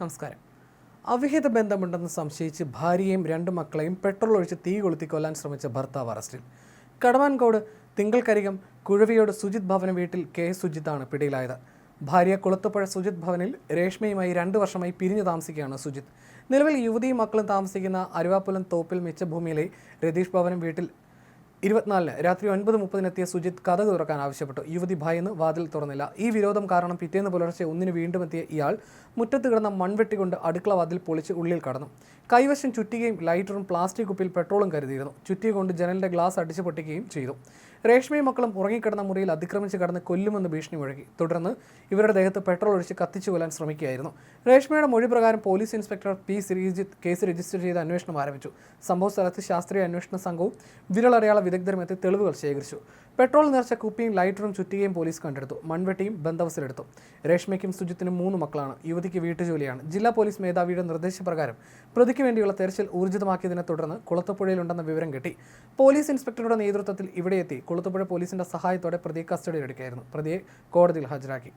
നമസ്കാരം. അവിഹിത ബന്ധമുണ്ടെന്ന് സംശയിച്ച് ഭാര്യയും രണ്ട് മക്കളെയും പെട്രോൾ ഒഴിച്ച് തീ കൊളുത്തി കൊല്ലാൻ ശ്രമിച്ച ഭർത്താവ് അറസ്റ്റിൽ. കടവാൻകോട് തിങ്കൾക്കരികം കുഴവിയോട് സുജിത് ഭവന വീട്ടിൽ കെ. സുജിത്താണ് പിടിയിലായത്. ഭാര്യ കുളത്തുപുഴ സുജിത് ഭവനിൽ രേഷ്മയുമായി രണ്ട് വർഷമായി പിരിഞ്ഞു താമസിക്കുകയാണ് സുജിത്. നിലവിൽ യുവതിയും മക്കളും താമസിക്കുന്ന അരുവാപ്പുലം തോപ്പിൽ മിച്ചഭൂമിയിലെ രതീഷ് ഭവനം വീട്ടിൽ ഇരുപത്തിനാലിന് രാത്രി ഒൻപത് മുപ്പതിനെത്തിയ സുജിത് കഥ തുറക്കാൻ ആവശ്യപ്പെട്ടു. യുവതി ഭയന്ന് വാതിൽ തുറന്നില്ല. ഈ വിരോധം കാരണം പിറ്റേന്ന് പുലർച്ചെ ഒന്നിന് വീണ്ടും എത്തിയ ഇയാൾ മുറ്റത്ത് കിടന്ന മൺവെട്ടി കൊണ്ട് അടുക്കള വാതിൽ പൊളിച്ച് ഉള്ളിൽ കടന്നു. കൈവശം ചുറ്റികയും ലൈറ്ററും പ്ലാസ്റ്റിക് കുപ്പിയിൽ പെട്രോളും കരുതിയിരുന്നു. ചുറ്റിക കൊണ്ട് ജനലിന്റെ ഗ്ലാസ് അടിച്ചു പൊട്ടിക്കുകയും ചെയ്തു. രേഷ്മയും മക്കളും ഉറങ്ങിക്കിടന്ന മുറിയിൽ അതിക്രമിച്ച് കടന്ന് കൊല്ലുമെന്ന് ഭീഷണി മുഴക്കി തുടർന്ന് ഇവരുടെ ദേഹത്ത് പെട്രോൾ ഒഴിച്ച് കത്തിച്ചു കൊല്ലാൻ ശ്രമിക്കുകയായിരുന്നു. രേഷ്മയുടെ മൊഴി പ്രകാരം police inspector P Sreejith case register ചെയ്ത് അന്വേഷണം ആരംഭിച്ചു. സംഭവ സ്ഥലത്ത് ശാസ്ത്രീയ അന്വേഷണ സംഘവും വിരളറിയാള വിദഗ്ധരും എത്തി തെളിവുകൾ ശേഖരിച്ചു. പെട്രോൾ നിറച്ച കുപ്പിയും ലൈറ്ററും ചുറ്റികയും പോലീസ് കണ്ടെടുത്തു. മൺവെട്ടിയും ബന്ധവസിലെടുത്തു രേഷ്മയ്ക്കും സുജിത്തിനും മൂന്ന് മക്കളാണ്. യുവതിക്ക് വീട്ടുജോലിയാണ്. ജില്ലാ പോലീസ് മേധാവിയുടെ നിർദ്ദേശപ്രകാരം പ്രതിക്ക് വേണ്ടിയുള്ള തെരച്ചിൽ ഊർജിതമാക്കിയതിനെ തുടർന്ന് കുളത്തപ്പുഴയിലുണ്ടെന്ന വിവരം കിട്ടി. പോലീസ് ഇൻസ്പെക്ടറുടെ നേതൃത്വത്തിൽ ഇവിടെ എത്തി കുളത്തുപുഴ പോലീസിന്റെ സഹായത്തോടെ പ്രതിയെ കസ്റ്റഡിയിലെടുക്കുകയായിരുന്നു. പ്രതിയെ കോടതിയിൽ ഹാജരാക്കി.